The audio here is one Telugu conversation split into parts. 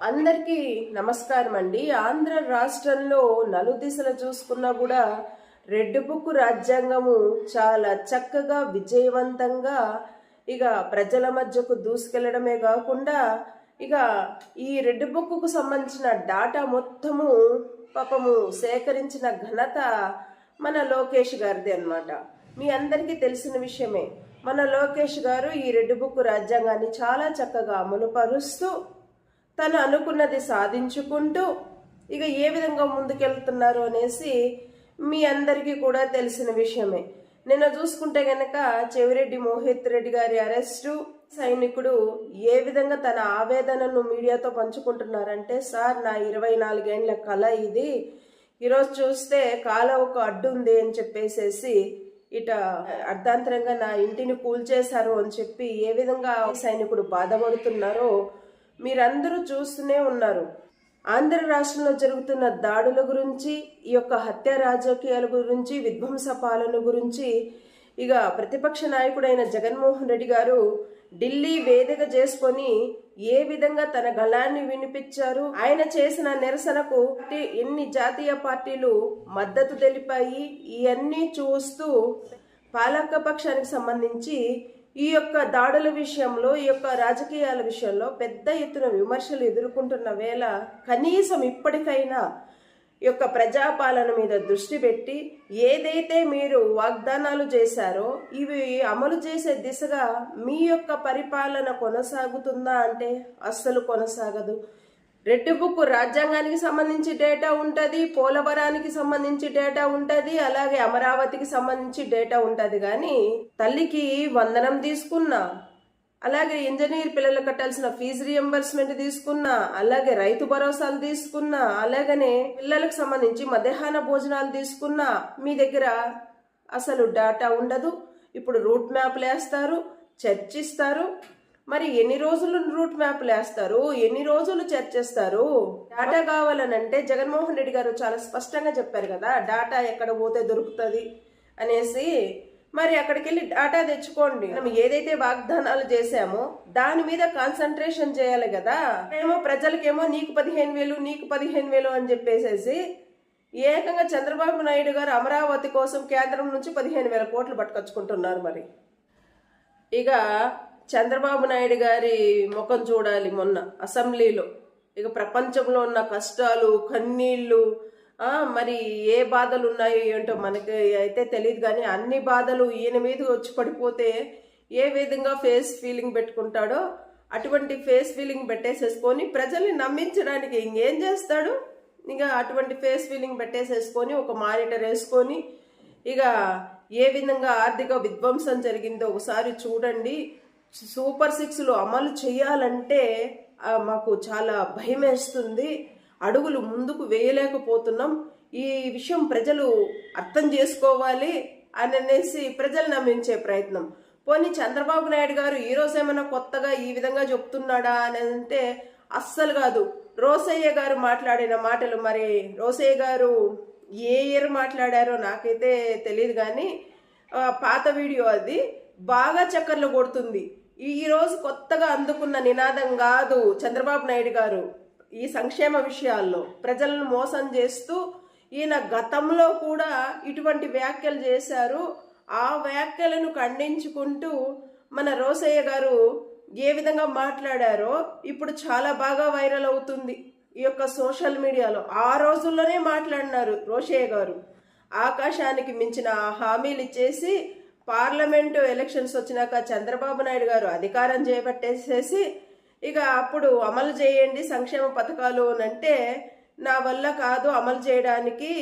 అందరికీ నమస్కారం అండి ఆంధ్ర రాష్ట్రంలో నలుదిశలు చూసుకున్నా కూడా రెడ్ బుక్ రాజ్యాంగము చాలా చక్కగా విజయవంతంగా ఇక ప్రజల మధ్యకు దూసుకెళ్ళడమే కాకుండా ఇక ఈ రెడ్ బుక్కు సంబంధించిన డాటా మొత్తము పాపము సేకరించిన ఘనత మన లోకేష్ గారిది అన్నమాట. మీ అందరికీ తెలిసిన విషయమే. మన లోకేష్ గారు ఈ రెడ్ బుక్ రాజ్యాంగాన్ని చాలా చక్కగా అమలుపరుస్తూ తను అనుకున్నది సాధించుకుంటూ ఇక ఏ విధంగా ముందుకెళ్తున్నారు అనేసి మీ అందరికీ కూడా తెలిసిన విషయమే. నిన్న చూసుకుంటే గనక చెవిరెడ్డి మోహిత్ రెడ్డి గారి అరెస్టు సైనికుడు ఏ విధంగా తన ఆవేదనను మీడియాతో పంచుకుంటున్నారంటే సార్ నా ఇరవై నాలుగేండ్ల కళ ఇది. ఈరోజు చూస్తే కాల ఒక అడ్డు ఉంది అని చెప్పేసేసి ఇట అర్ధాంతరంగా నా ఇంటిని కూల్చేశారు అని చెప్పి ఏ విధంగా సైనికుడు బాధపడుతున్నారో మీరందరూ చూస్తూనే ఉన్నారు. ఆంధ్ర రాష్ట్రంలో జరుగుతున్న దాడుల గురించి ఈ యొక్క హత్య రాజకీయాల గురించి విధ్వంస పాలన గురించి ఇక ప్రతిపక్ష నాయకుడైన జగన్మోహన్ రెడ్డి గారు ఢిల్లీ వేదిక చేసుకొని ఏ విధంగా తన గళాన్ని వినిపించారు ఆయన చేసిన నిరసనకు ఎన్ని జాతీయ పార్టీలు మద్దతు తెలిపాయి ఇవన్నీ చూస్తూ పాలక పక్షానికి సంబంధించి ఈ యొక్క దాడుల విషయంలో ఈ యొక్క రాజకీయాల విషయంలో పెద్ద ఎత్తున విమర్శలు ఎదుర్కొంటున్న వేళ కనీసం ఇప్పటికైనా ఈ యొక్క ప్రజాపాలన మీద దృష్టి పెట్టి ఏదైతే మీరు వాగ్దానాలు చేశారో ఇవి అమలు చేసే దిశగా మీ యొక్క పరిపాలన కొనసాగుతుందా అంటే అస్సలు కొనసాగదు. రెడ్ బుక్ రాజ్యాంగానికి సంబంధించి డేటా ఉంటుంది పోలవరానికి సంబంధించి డేటా ఉంటుంది అలాగే అమరావతికి సంబంధించి డేటా ఉంటుంది. కానీ తల్లికి వందనం తీసుకున్నా అలాగే ఇంజనీర్ పిల్లలు కట్టాల్సిన ఫీజు రియంబర్స్మెంట్ తీసుకున్నా అలాగే రైతు భరోసాలు తీసుకున్నా అలాగనే పిల్లలకు సంబంధించి మధ్యాహ్న భోజనాలు తీసుకున్నా మీ దగ్గర అసలు డేటా ఉండదు. ఇప్పుడు రూట్ మ్యాప్లు వేస్తారు చర్చిస్తారు మరి ఎన్ని రోజులు రూట్ మ్యాప్లు వేస్తారు ఎన్ని రోజులు చర్చిస్తారు? డాటా కావాలనంటే జగన్మోహన్ రెడ్డి గారు చాలా స్పష్టంగా చెప్పారు కదా డాటా ఎక్కడ పోతే దొరుకుతుంది అనేసి. మరి అక్కడికి వెళ్ళి డాటా తెచ్చుకోండి. మనం ఏదైతే వాగ్దానాలు చేశామో దాని మీద కాన్సన్ట్రేషన్ చేయాలి కదా. ఏమో ప్రజలకేమో నీకు పదిహేను వేలు నీకు పదిహేను వేలు అని చెప్పేసేసి ఏకంగా చంద్రబాబు నాయుడు గారు అమరావతి కోసం కేంద్రం నుంచి పదిహేను వేల కోట్లు పట్టుకొచ్చుకుంటున్నారు మరి. ఇక చంద్రబాబు నాయుడు గారి ముఖం చూడాలి మొన్న అసెంబ్లీలో. ఇక ప్రపంచంలో ఉన్న కష్టాలు కన్నీళ్ళు మరి ఏ బాధలు ఉన్నాయో ఏంటో మనకి అయితే తెలియదు కానీ అన్ని బాధలు ఈయన మీద వచ్చి పడిపోతే ఏ విధంగా ఫేస్ ఫీలింగ్ పెట్టుకుంటాడో అటువంటి ఫేస్ ఫీలింగ్ పెట్టేసేసుకొని ప్రజల్ని నమ్మించడానికి ఇంకేం చేస్తాడు? ఇక అటువంటి ఫేస్ ఫీలింగ్ పెట్టేసేసుకొని ఒక మానిటర్ వేసుకొని ఇక ఏ విధంగా ఆర్థిక విధ్వంసం జరిగిందో ఒకసారి చూడండి. సూపర్ సిక్స్లో అమలు చేయాలంటే మాకు చాలా భయం వేస్తుంది అడుగులు ముందుకు వేయలేకపోతున్నాం. ఈ విషయం ప్రజలు అర్థం చేసుకోవాలి అని అనేసి ప్రజలు నమ్మించే ప్రయత్నం. పోనీ చంద్రబాబు నాయుడు గారు ఈరోజు ఏమైనా కొత్తగా ఈ విధంగా చెప్తున్నాడా అని అంటే అస్సలు కాదు. రోసయ్య గారు మాట్లాడిన మాటలు మరి రోసయ్య గారు ఏ ఇయర్ మాట్లాడారో నాకైతే తెలియదు కానీ పాత వీడియో అది. బాగా చక్కర్లు కొడుతుంది. ఈరోజు కొత్తగా అందుకున్న నినాదం కాదు చంద్రబాబు నాయుడు గారు ఈ సంక్షేమ విషయాల్లో. ప్రజలను మోసం చేస్తూ ఈయన గతంలో కూడా ఇటువంటి వ్యాఖ్యలు చేశారు. ఆ వ్యాఖ్యలను ఖండించుకుంటూ మన రోసయ్య గారు ఏ విధంగా మాట్లాడారో ఇప్పుడు చాలా బాగా వైరల్ అవుతుంది ఈ యొక్క సోషల్ మీడియాలో. ఆ రోజుల్లోనే మాట్లాడినారు రోషయ్య గారు. ఆకాశానికి మించిన ఆ హామీలు ఇచ్చేసి పార్లమెంటు ఎలక్షన్స్ వచ్చినాక చంద్రబాబు నాయుడు గారు అధికారం చేపట్టేసేసి ఇక అప్పుడు అమలు చేయండి సంక్షేమ పథకాలు అంటే నా వల్ల కాదు అమలు చేయడానికి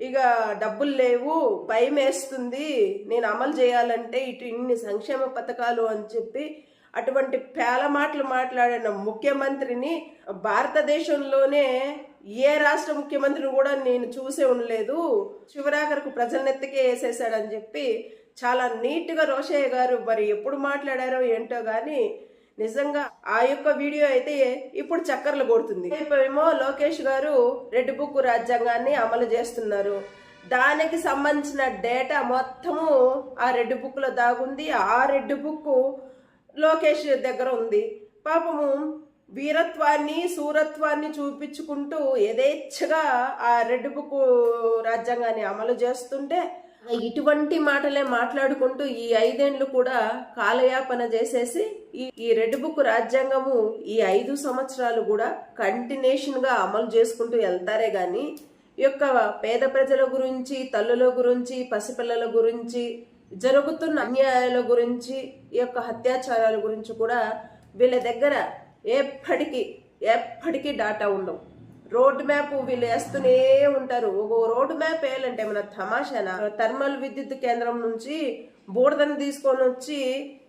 ఇక డబ్బులు లేవు భయం వేస్తుంది నేను అమలు చేయాలంటే ఇటు ఇన్ని సంక్షేమ పథకాలు అని చెప్పి అటువంటి పేల మాటలు మాట్లాడిన ముఖ్యమంత్రిని భారతదేశంలోనే ఏ రాష్ట్ర ముఖ్యమంత్రిని కూడా నేను చూసే ఉండలేదు చివరాఖరకు ప్రజలనెత్తికే వేసేసాడని చెప్పి చాలా నీట్గా రోషయ్య గారు మరి ఎప్పుడు మాట్లాడారో ఏంటో కానీ నిజంగా ఆ యొక్క వీడియో అయితే ఇప్పుడు చక్కర్లు కొడుతుంది. ఏమో లోకేష్ గారు రెడ్ బుక్ రాజ్యాంగాన్ని అమలు చేస్తున్నారు. దానికి సంబంధించిన డేటా మొత్తము ఆ రెడ్ బుక్లో దాగుంది. ఆ రెడ్ బుక్ లోకేష్ దగ్గర ఉంది. పాపము వీరత్వాన్ని సూరత్వాన్ని చూపించుకుంటూ యథేచ్ఛగా ఆ రెడ్ బుక్ రాజ్యాంగాన్ని అమలు చేస్తుంటే ఇటువంటి మాటలే మాట్లాడుకుంటూ ఈ ఐదేండ్లు కూడా కాలయాపన చేసేసి ఈ ఈ రెడ్ బుక్ రాజ్యాంగము ఈ ఐదు సంవత్సరాలు కూడా కంటిన్యూషన్గా అమలు చేసుకుంటూ వెళ్తారే గాని ఈ యొక్క పేద ప్రజల గురించి తల్లుల గురించి పసిపిల్లల గురించి జరుగుతున్న అన్యాయాల గురించి ఈ యొక్క అత్యాచారాల గురించి కూడా వీళ్ళ దగ్గర ఎప్పటికీ ఎప్పటికీ డాటా ఉండవు. రోడ్ మ్యాప్ వీళ్ళు వేస్తూనే ఉంటారు. ఓ రోడ్ మ్యాప్ వేయాలంటే మన తమాషానా? థర్మల్ విద్యుత్ కేంద్రం నుంచి బూడదని తీసుకొని వచ్చి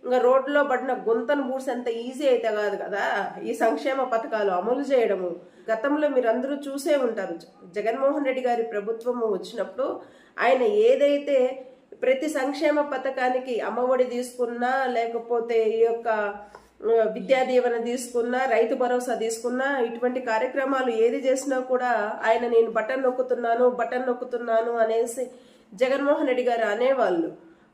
ఇంకా రోడ్లో పడిన గుంతను బూడ్సేంత ఈజీ అయితే కాదు కదా? ఈ సంక్షేమ పథకాలు అమలు చేయడము. గతంలో మీరు అందరూ చూసే ఉంటారు. జగన్మోహన్ రెడ్డి గారి ప్రభుత్వము వచ్చినప్పుడు ఆయన ఏదైతే ప్రతి సంక్షేమ పథకానికి అమ్మఒడి తీసుకున్నా లేకపోతే ఈ యొక్క విద్యా దీవెన తీసుకున్నా రైతు భరోసా తీసుకున్నా ఇటువంటి కార్యక్రమాలు ఏది చేసినా కూడా ఆయన నేను బటన్ నొక్కుతున్నాను బటన్ నొక్కుతున్నాను అనేసి జగన్మోహన్ రెడ్డి గారు అనేవాళ్ళు.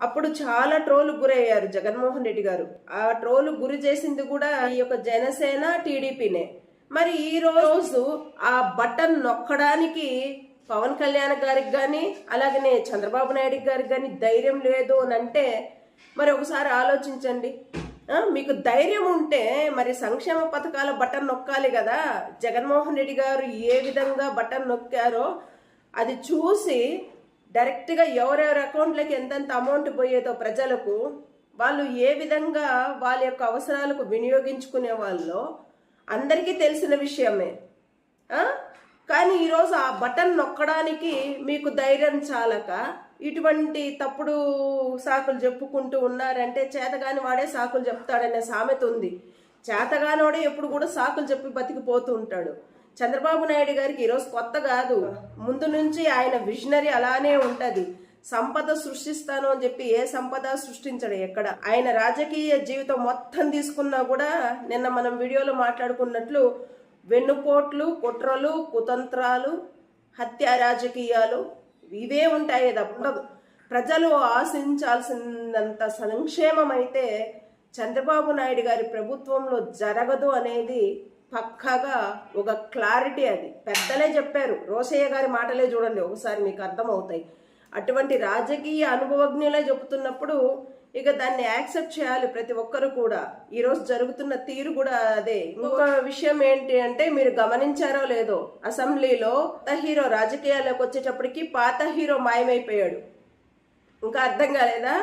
అప్పుడు చాలా ట్రోలు గురయ్యారు జగన్మోహన్ రెడ్డి గారు. ఆ ట్రోలు గురి చేసింది కూడా ఈ యొక్క జనసేన టీడీపీనే. మరి ఈ రోజు ఆ బటన్ నొక్కడానికి పవన్ కళ్యాణ్ గారికి కానీ అలాగనే చంద్రబాబు నాయుడు గారికి కానీ ధైర్యం లేదు అని అంటే మరి ఒకసారి ఆలోచించండి. మీకు ధైర్యం ఉంటే మరి సంక్షేమ పథకాల బటన్ నొక్కాలి కదా. జగన్మోహన్ రెడ్డి గారు ఏ విధంగా బటన్ నొక్కారో అది చూసి డైరెక్ట్గా ఎవరెవరి అకౌంట్లకి ఎంతెంత అమౌంట్ పోయేదో ప్రజలకు వాళ్ళు ఏ విధంగా వాళ్ళ యొక్క అవసరాలకు వినియోగించుకునే వాళ్ళు అందరికీ తెలిసిన విషయమే. కానీ ఈరోజు ఆ బటన్ నొక్కడానికి మీకు ధైర్యం చాలక ఇటువంటి తప్పుడు సాకులు చెప్పుకుంటూ ఉన్నారంటే చేతగాని వాడే సాకులు చెప్తాడనే సామెత ఉంది. చేతగానోడే ఎప్పుడు కూడా సాకులు చెప్పి బతికిపోతూ ఉంటాడు. చంద్రబాబు నాయుడు గారికి ఈరోజు కొత్త కాదు. ముందు నుంచి ఆయన విజనరీ అలానే ఉంటుంది. సంపద సృష్టిస్తాను అని చెప్పి ఏ సంపద సృష్టించడు ఎక్కడ. ఆయన రాజకీయ జీవితం మొత్తం తీసుకున్నా కూడా నిన్న మనం వీడియోలో మాట్లాడుకున్నట్లు వెన్నుపోట్లు కుట్రలు కుతంత్రాలు హత్య రాజకీయాలు ఇవే ఉంటాయి. ఉండదు. ప్రజలు ఆశించాల్సినంత సంక్షేమం అయితే చంద్రబాబు నాయుడు గారి ప్రభుత్వంలో జరగదు అనేది పక్కాగా ఒక క్లారిటీ అది. పెద్దలే చెప్పారు. రోసయ్య గారి మాటలే చూడండి ఒకసారి మీకు అర్థమవుతాయి. అటువంటి రాజకీయ అనుభవజ్ఞులే చెబుతున్నప్పుడు ఇక దాన్ని యాక్సెప్ట్ చేయాలి ప్రతి ఒక్కరు కూడా. ఈరోజు జరుగుతున్న తీరు కూడా అదే. ఇంకొక విషయం ఏంటి అంటే మీరు గమనించారో లేదో అసెంబ్లీలో కొత్త హీరో రాజకీయాల్లోకి వచ్చేటప్పటికి పాత హీరో మాయమైపోయాడు. ఇంకా అర్థం కాలేదా?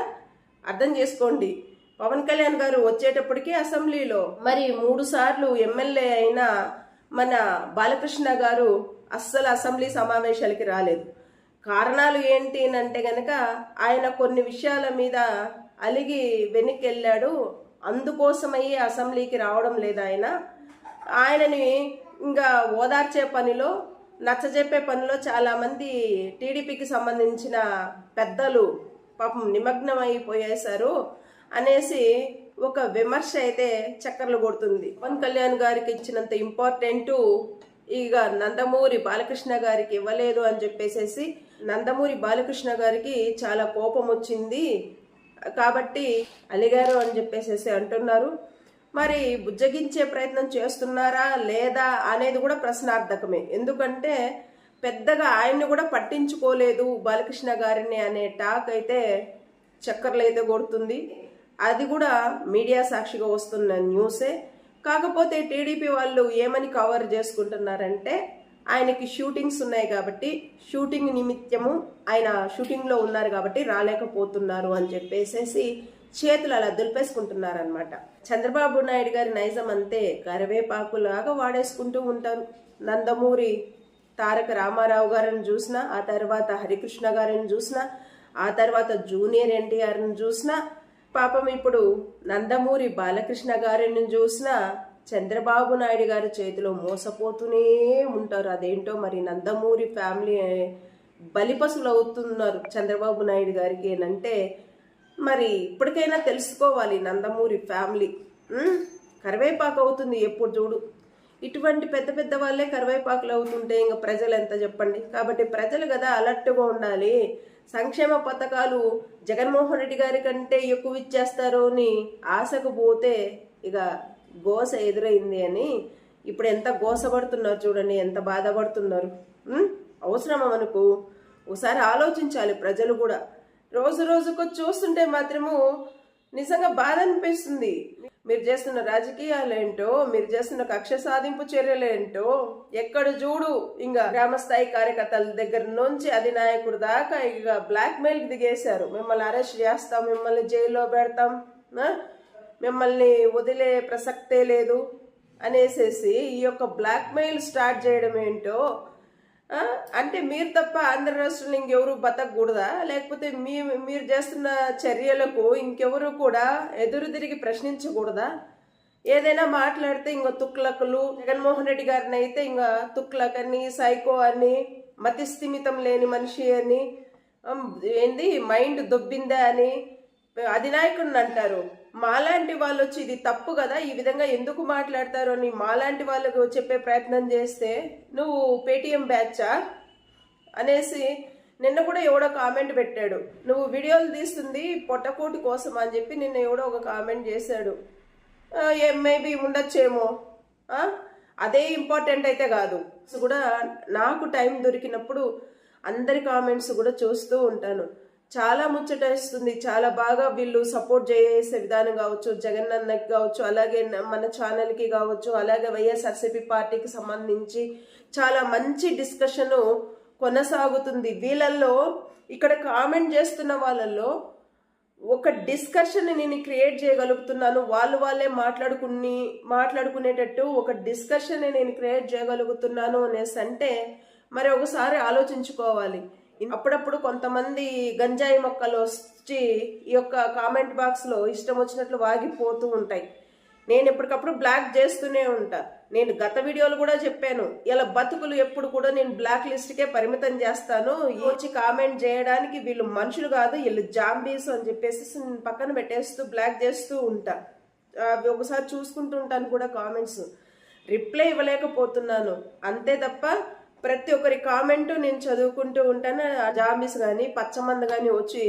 అర్థం చేసుకోండి. పవన్ కళ్యాణ్ గారు వచ్చేటప్పటికి అసెంబ్లీలో మరి మూడు సార్లు ఎమ్మెల్యే అయిన మన బాలకృష్ణ గారు అస్సలు అసెంబ్లీ సమావేశాలకి రాలేదు. కారణాలు ఏంటి అని అంటే గనక ఆయన కొన్ని విషయాల మీద అలిగి వెనక్కి వెళ్ళాడు అందుకోసమయ్యే అసెంబ్లీకి రావడం లేదు ఆయన. ఆయనని ఇంకా ఓదార్చే పనిలో నచ్చజెప్పే పనిలో చాలామంది టీడీపీకి సంబంధించిన పెద్దలు పాపం నిమగ్నమైపోయేశారు అనేసి ఒక విమర్శ అయితే చక్కర్లు కొడుతుంది. పవన్ కళ్యాణ్ గారికి ఇచ్చినంత ఇంపార్టెంట్ ఇక నందమూరి బాలకృష్ణ గారికి ఇవ్వలేదు అని చెప్పేసేసి నందమూరి బాలకృష్ణ గారికి చాలా కోపం వచ్చింది కాబట్టి అలిగారు అని చెప్పేసేసి అంటున్నారు. మరి బుజ్జగించే ప్రయత్నం చేస్తున్నారా లేదా అనేది కూడా ప్రశ్నార్థకమే. ఎందుకంటే పెద్దగా ఆయన్ని కూడా పట్టించుకోలేదు బాలకృష్ణ గారిని అనే టాక్ అయితే చక్కర్లు అయితే కొడుతుంది. అది కూడా మీడియా సాక్షిగా వస్తున్న న్యూసే. కాకపోతే టీడీపీ వాళ్ళు ఏమని కవర్ చేసుకుంటున్నారంటే ఆయనకి షూటింగ్స్ ఉన్నాయి కాబట్టి షూటింగ్ నిమిత్తము ఆయన షూటింగ్లో ఉన్నారు కాబట్టి రాలేకపోతున్నారు అని చెప్పేసేసి చేతులు అలా దులిపేసుకుంటున్నారనమాట చంద్రబాబు నాయుడు గారి నైజం అంతే. కరివేపాకులాగా వాడేసుకుంటూ ఉంటారు. నందమూరి తారక రామారావు గారిని చూసిన ఆ తర్వాత హరికృష్ణ గారిని చూసినా ఆ తర్వాత జూనియర్ ఎన్టీఆర్ని చూసినా పాపం ఇప్పుడు నందమూరి బాలకృష్ణ గారిని చూసినా చంద్రబాబు నాయుడు గారి చేతిలో మోసపోతూనే ఉంటారు. అదేంటో మరి నందమూరి ఫ్యామిలీ బలిపసులు అవుతున్నారు చంద్రబాబు నాయుడు గారికి ఏనంటే మరి ఇప్పటికైనా తెలుసుకోవాలి నందమూరి ఫ్యామిలీ. కరివేపాకు అవుతుంది ఎప్పుడు చూడు. ఇటువంటి పెద్ద పెద్ద వాళ్ళే కరివేపాకులు అవుతుంటే ఇంకా ప్రజలు ఎంత చెప్పండి? కాబట్టి ప్రజలు కదా అలర్ట్గా ఉండాలి. సంక్షేమ పథకాలు జగన్మోహన్ రెడ్డి గారి కంటే ఎక్కువ ఇచ్చేస్తారు అని ఆశకు పోతే ఇక గోస ఎదురైంది అని ఇప్పుడు ఎంత గోసపడుతున్నారు చూడండి ఎంత బాధపడుతున్నారు. అవసరమా మనకు? ఒకసారి ఆలోచించాలి ప్రజలు కూడా. రోజు రోజుకు చూస్తుంటే మాత్రము నిజంగా బాధ అనిపిస్తుంది. మీరు చేస్తున్న రాజకీయాలు ఏంటో మీరు చేస్తున్న కక్ష సాధింపు చర్యలు ఏంటో ఎక్కడ చూడు. ఇంకా గ్రామస్థాయి కార్యకర్తల దగ్గర నుంచి అధినాయకుడు దాకా ఇక బ్లాక్ మెయిల్ దిగేశారు. మిమ్మల్ని అరెస్ట్ చేస్తాం మిమ్మల్ని జైల్లో పెడతాం. మిమ్మల్ని వదిలే ప్రసక్తే లేదు అనేసేసి ఈ యొక్క బ్లాక్మెయిల్ స్టార్ట్ చేయడం ఏంటో అంటే మీరు తప్ప ఆంధ్ర రాష్ట్రంలో ఇంకెవరు బతకూడదా లేకపోతే మీ మీరు చేస్తున్న చర్యలకు ఇంకెవరు కూడా ఎదురు తిరిగి ప్రశ్నించకూడదా? ఏదైనా మాట్లాడితే ఇంకో తుక్లకులు జగన్మోహన్ రెడ్డి గారిని అయితే ఇంకా తుక్లక్ అని సైకో అని మతిస్థిమితం లేని మనిషి అని ఏంది మైండ్ దొబ్బిందా అని అధినాయకుడిని అంటారు. మాలాంటి వాళ్ళు వచ్చి ఇది తప్పు కదా ఈ విధంగా ఎందుకు మాట్లాడతారు అని మాలాంటి వాళ్ళకు చెప్పే ప్రయత్నం చేస్తే నువ్వు పేటిఎం బ్యాచా? అనేసి నిన్న కూడా ఎవడో కామెంట్ పెట్టాడు. నువ్వు వీడియోలు తీస్తుంది పొట్టకోటి కోసం అని చెప్పి నిన్న ఎవడో ఒక కామెంట్ చేశాడు. మేబీ ఉండొచ్చేమో. అదే ఇంపార్టెంట్ అయితే కాదు. సో కూడా నాకు టైం దొరికినప్పుడు అందరి కామెంట్స్ కూడా చూస్తూ ఉంటాను. చాలా ముచ్చటేస్తుంది. చాలా బాగా వీళ్ళు సపోర్ట్ చేసే విధానం కావచ్చు జగన్ అన్నకి కావచ్చు అలాగే మన ఛానల్కి కావచ్చు అలాగే వైఎస్ఆర్సీపీ పార్టీకి సంబంధించి చాలా మంచి డిస్కషను కొనసాగుతుంది. వీళ్ళల్లో ఇక్కడ కామెంట్ చేస్తున్న వాళ్ళల్లో ఒక డిస్కషన్ నేను క్రియేట్ చేయగలుగుతున్నాను. వాళ్ళు వాళ్ళే మాట్లాడుకుని మాట్లాడుకునేటట్టు ఒక డిస్కషన్ నేను క్రియేట్ చేయగలుగుతున్నాను అనేసి అంటే మరి ఒకసారి ఆలోచించుకోవాలి. అప్పుడప్పుడు కొంతమంది గంజాయి మొక్కలు వచ్చి ఈ యొక్క కామెంట్ బాక్స్లో ఇష్టం వచ్చినట్లు వాగిపోతూ ఉంటాయి. నేను ఎప్పటికప్పుడు బ్లాక్ చేస్తూనే ఉంటా. నేను గత వీడియోలు కూడా చెప్పాను. ఇలా బతుకులు ఎప్పుడు కూడా నేను బ్లాక్ లిస్ట్కే పరిమితం చేస్తాను. ఈ వచ్చి కామెంట్ చేయడానికి వీళ్ళు మనుషులు కాదు వీళ్ళు జాంబీస్ అని చెప్పేసి నేను పక్కన పెట్టేస్తూ బ్లాక్ చేస్తూ ఉంటా. అవి ఒకసారి చూసుకుంటూ ఉంటాను కూడా కామెంట్స్. రిప్లై ఇవ్వలేకపోతున్నాను. అంతే తప్ప ప్రతి ఒక్కరి కామెంట్ నేను చదువుకుంటూ ఉంటాను. ఆ జాంబీస్ కానీ పచ్చమంద కానీ వచ్చి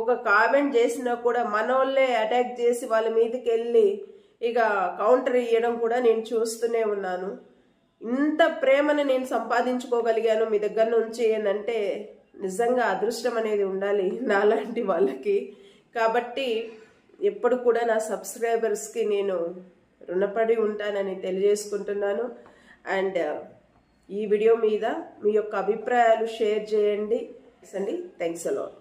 ఒక కామెంట్ చేసినా కూడా మనోళ్ళే అటాక్ చేసి వాళ్ళ మీదకి వెళ్ళి ఇక కౌంటర్ ఇవ్వడం కూడా నేను చూస్తూనే ఉన్నాను. ఇంత ప్రేమను నేను సంపాదించుకోగలిగాను మీ దగ్గర నుంచి అంటే నిజంగా అదృష్టం అనేది ఉండాలి నాలాంటి వాళ్ళకి. కాబట్టి ఎప్పుడు కూడా నా సబ్స్క్రైబర్స్కి నేను రుణపడి ఉంటానని తెలియజేసుకుంటున్నాను. అండ్ ఈ వీడియో మీద మీ యొక్క అభిప్రాయాలు షేర్ చేయండి. అండి. Thanks a lot